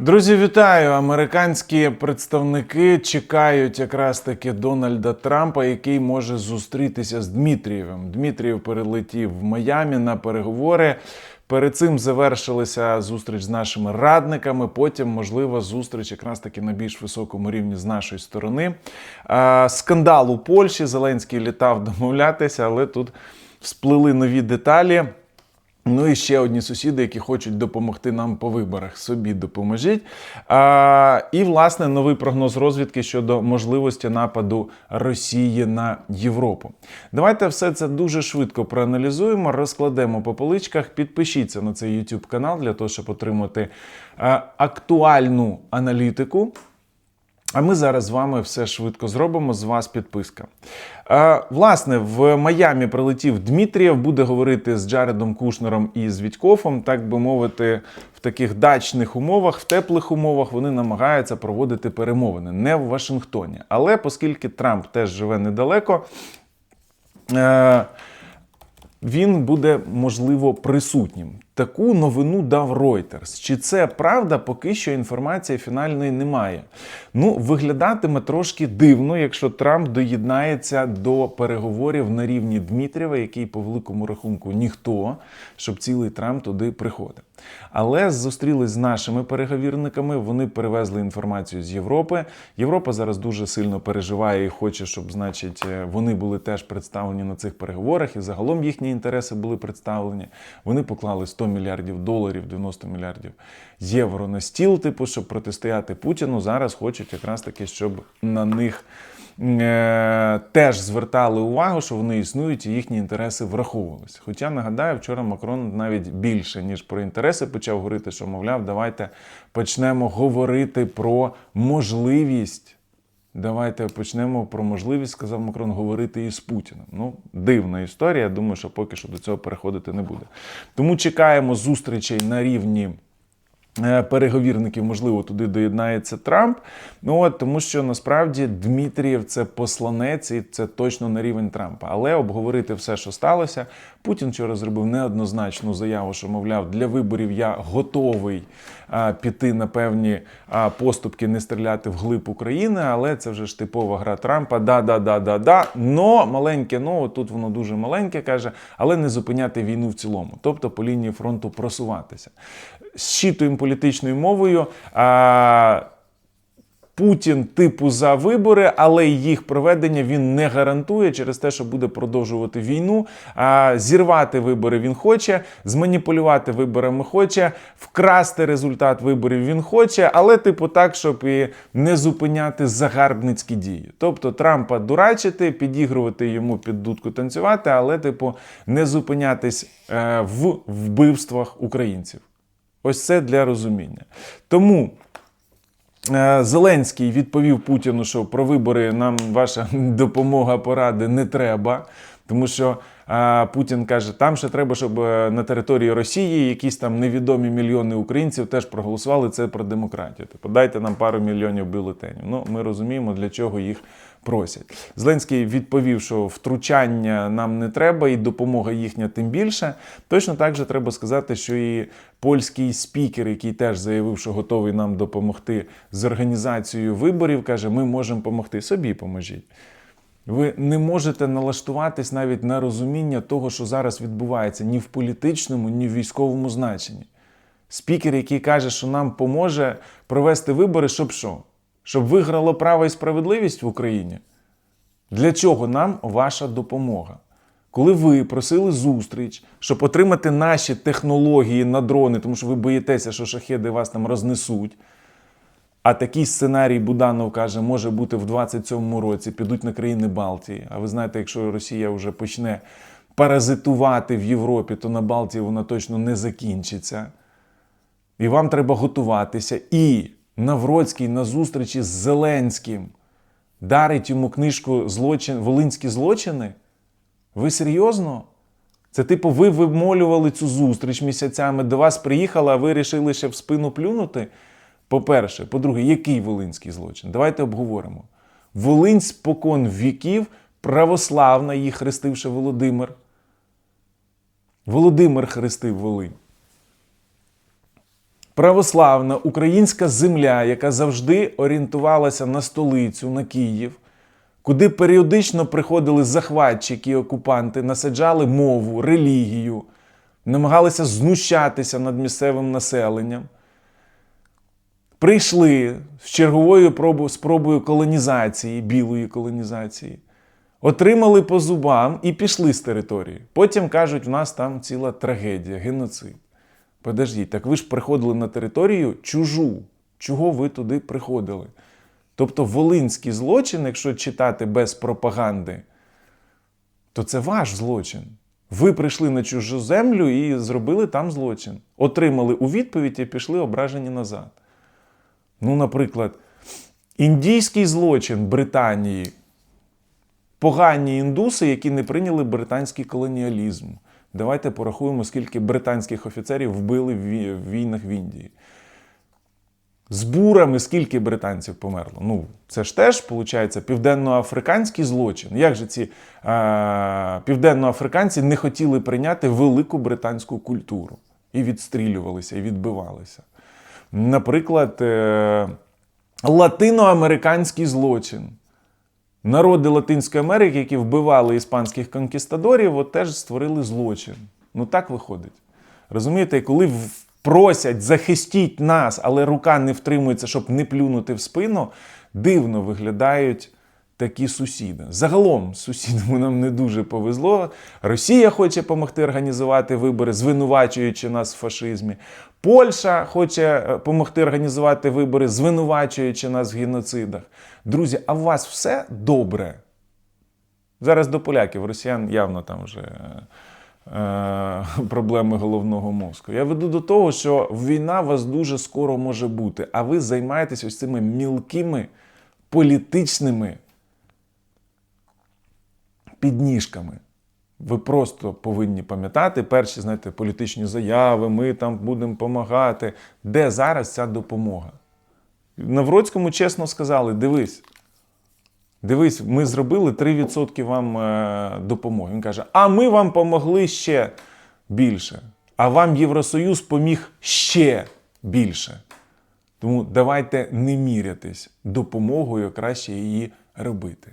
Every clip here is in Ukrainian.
Друзі, вітаю! Американські представники чекають якраз таки Дональда Трампа, який може зустрітися з Дмитрієвим. Дмитрієв перелетів в Майамі на переговори. Перед цим завершилася зустріч з нашими радниками. Потім, можливо, зустріч якраз таки на більш високому рівні з нашої сторони. Скандал у Польщі. Зеленський літав домовлятися, але тут всплили нові деталі. Ну і ще одні сусіди, які хочуть допомогти нам по виборах. Собі допоможіть. А, і, власне, новий прогноз розвідки щодо можливості нападу Росії на Європу. Давайте все це дуже швидко проаналізуємо, розкладемо по поличках. Підпишіться на цей YouTube канал для того, щоб отримати актуальну аналітику. А ми зараз з вами все швидко зробимо. З вас підписка. Е, власне, в Майамі прилетів Дмитрієв, буде говорити з Джаредом Кушнером і з Вітькофом, так би мовити, в таких дачних умовах, в теплих умовах вони намагаються проводити перемовини не в Вашингтоні. Але оскільки Трамп теж живе недалеко. Е, він буде можливо присутнім. Таку новину дав Reuters. Чи це правда? Поки що інформації фінальної немає. Ну, виглядатиме трошки дивно, якщо Трамп доєднається до переговорів на рівні Дмитрієва, який по великому рахунку ніхто, щоб цілий Трамп туди приходив. Але зустрілись з нашими переговірниками. Вони перевезли інформацію з Європи. Європа зараз дуже сильно переживає і хоче, щоб, значить, вони були теж представлені на цих переговорах, і загалом їхні інтереси були представлені. Вони поклали 100 мільярдів доларів, 90 мільярдів євро на стіл, типу, щоб протистояти Путіну. Зараз хочуть якраз таки, щоб на них е- теж звертали увагу, що вони існують і їхні інтереси враховувалися. Хоча нагадаю, вчора Макрон навіть більше ніж про інтереси почав говорити, що мовляв, давайте почнемо говорити про можливість. Давайте почнемо про можливість, сказав Макрон, говорити із Путіним. Ну, дивна історія. Я думаю, що поки що до цього переходити не буде. Тому чекаємо зустрічей на рівні. Е, Переговірників, можливо, туди доєднається Трамп. Ну от тому, що насправді Дмитрієв це посланець, і це точно на рівень Трампа. Але обговорити все, що сталося. Путін вчора зробив неоднозначну заяву, що мовляв, для виборів я готовий а, піти на певні а, поступки, не стріляти в глиб України. Але це вже ж типова гра Трампа. Да, да, да, да, да. Но маленьке, но тут воно дуже маленьке каже, але не зупиняти війну в цілому, тобто по лінії фронту просуватися. Щитуємо політичною мовою. А, Путін типу за вибори, але їх проведення він не гарантує через те, що буде продовжувати війну. А зірвати вибори він хоче, зманіпулювати виборами хоче, вкрасти результат виборів він хоче, але типу так, щоб і не зупиняти загарбницькі дії. Тобто Трампа дурачити, підігрувати йому під дудку танцювати, але типу не зупинятись е, в вбивствах українців. Ось це для розуміння. Тому. Е, Зеленський відповів Путіну, що про вибори нам ваша допомога поради не треба. Тому що Путін каже, там ще треба, щоб е, на території Росії якісь там невідомі мільйони українців теж проголосували це про демократію. Типу, дайте нам пару мільйонів бюлетенів. Ну, ми розуміємо, для чого їх просять. Зеленський відповів, що втручання нам не треба, і допомога їхня тим більше. Точно так же треба сказати, що і польський спікер, який теж заявив, що готовий нам допомогти з організацією виборів, каже: ми можемо допомогти. Собі поможіть. Ви не можете налаштуватись навіть на розуміння того, що зараз відбувається ні в політичному, ні в військовому значенні. Спікер, який каже, що нам поможе провести вибори, щоб що? Щоб виграло право і справедливість в Україні? Для чого нам ваша допомога? Коли ви просили зустріч, щоб отримати наші технології на дрони, тому що ви боїтеся, що шахеди вас там рознесуть. А такий сценарій Буданов каже, може бути в 27-му році, підуть на країни Балтії. А ви знаєте, якщо Росія вже почне паразитувати в Європі, то на Балтії вона точно не закінчиться. І вам треба готуватися. І Навроцький на зустрічі з Зеленським дарить йому книжку злочин, Волинські злочини. Ви серйозно? Це типу, ви вимолювали цю зустріч місяцями, до вас приїхали, а ви вирішили ще в спину плюнути? По-перше, по-друге, який волинський злочин? Давайте обговоримо. Волинь спокон віків, православна її хрестивши Володимир. Володимир хрестив Волинь. православна українська земля, яка завжди орієнтувалася на столицю, на Київ, куди періодично приходили захватчики, окупанти, насаджали мову, релігію, намагалися знущатися над місцевим населенням. Прийшли з черговою спробою колонізації, білої колонізації, отримали по зубам і пішли з території. Потім кажуть, в нас там ціла трагедія, геноцид. Подождіть, так ви ж приходили на територію чужу. Чого ви туди приходили? Тобто волинський злочин, якщо читати без пропаганди, то це ваш злочин. Ви прийшли на чужу землю і зробили там злочин. Отримали у відповідь і пішли ображені назад. Ну, наприклад, індійський злочин Британії, погані індуси, які не прийняли британський колоніалізм. Давайте порахуємо, скільки британських офіцерів вбили в війнах в Індії. З бурами скільки британців померло? Ну, це ж теж, виходить, південноафриканський злочин. Як же ці е, південноафриканці не хотіли прийняти велику британську культуру і відстрілювалися, і відбивалися? Наприклад, е, латиноамериканський злочин. Народи Латинської Америки, які вбивали іспанських конкістадорів, от теж створили злочин. Ну так виходить. Розумієте, коли просять захистіть нас, але рука не втримується, щоб не плюнути в спину, дивно виглядають такі сусіди. Загалом сусідами нам не дуже повезло. Росія хоче допомогти організувати вибори, звинувачуючи нас в фашизмі. Польща хоче допомогти організувати вибори, звинувачуючи нас в геноцидах. Друзі, а у вас все добре? Зараз до поляків, росіян явно там вже е, проблеми головного мозку. Я веду до того, що війна вас дуже скоро може бути, а ви займаєтесь ось цими мілкими політичними підніжками. Ви просто повинні пам'ятати перші, знаєте, політичні заяви, ми там будемо допомагати. Де зараз ця допомога? Навроцькому чесно сказали: дивись, дивись, ми зробили 3% вам е, допомоги. Він каже: а ми вам помогли ще більше. А вам Євросоюз поміг ще більше. Тому давайте не мірятись допомогою, краще її робити,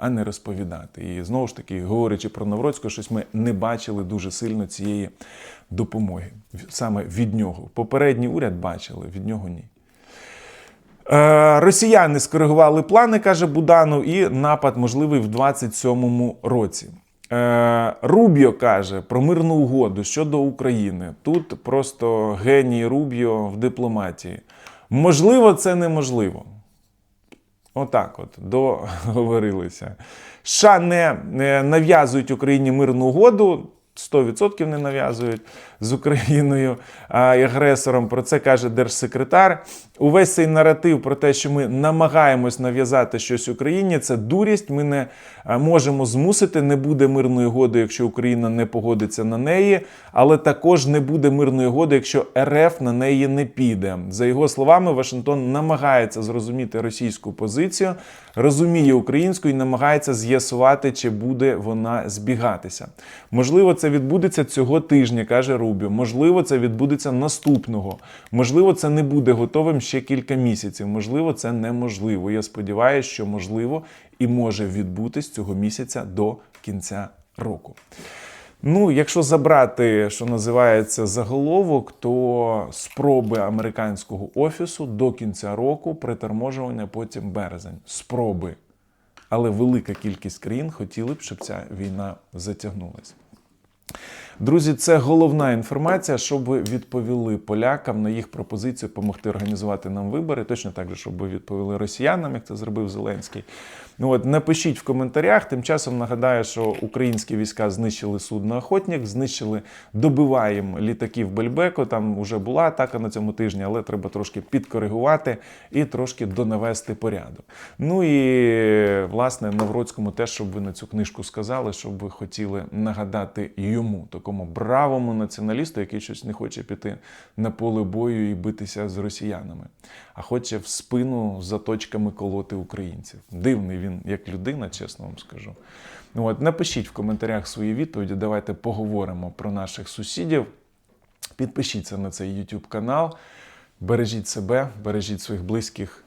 а не розповідати. І знову ж таки, говорячи про Навроцького, щось ми не бачили дуже сильно цієї допомоги саме від нього. Попередній уряд бачили, від нього ні. Е, Росіяни скоригували плани, каже Буданов, і напад можливий в 27-му році. Е, Рубіо каже про мирну угоду щодо України. Тут просто геній Рубіо в дипломатії. Можливо, це неможливо. Отак от договорилися. США не нав'язують Україні мирну угоду. 100% не нав'язують з Україною а, і агресором. Про це каже держсекретар. Увесь цей наратив про те, що ми намагаємось нав'язати щось Україні, це дурість. Ми не можемо змусити. Не буде мирної угоди, якщо Україна не погодиться на неї, але також не буде мирної угоди, якщо РФ на неї не піде. За його словами, Вашингтон намагається зрозуміти російську позицію, розуміє українську і намагається з'ясувати, чи буде вона збігатися. Можливо, це відбудеться цього тижня, каже Рубіо. Можливо, це відбудеться наступного. Можливо, це не буде готовим ще кілька місяців. Можливо, це неможливо. Я сподіваюся, що можливо і може відбутись цього місяця до кінця року. Ну, якщо забрати, що називається заголовок, то спроби американського офісу до кінця року приторможування, потім березень. Спроби. Але велика кількість країн хотіли б, щоб ця війна затягнулася. Друзі, це головна інформація, щоб ви відповіли полякам на їх пропозицію допомогти організувати нам вибори. Точно так же, щоб ви відповіли росіянам, як це зробив Зеленський. Ну от напишіть в коментарях. Тим часом нагадаю, що українські війська знищили судно Охотник, знищили добиваємо літаків Бельбеко. Там вже була атака на цьому тижні, але треба трошки підкоригувати і трошки донавести порядок. Ну і власне Навроцькому теж, щоб ви на цю книжку сказали, щоб ви хотіли нагадати йому, такому бравому націоналісту, який щось не хоче піти на поле бою і битися з росіянами, а хоче в спину заточками колоти українців. Дивний він як людина, чесно вам скажу. Ну, от, напишіть в коментарях свої відповіді. Давайте поговоримо про наших сусідів. Підпишіться на цей YouTube канал. Бережіть себе, бережіть своїх близьких.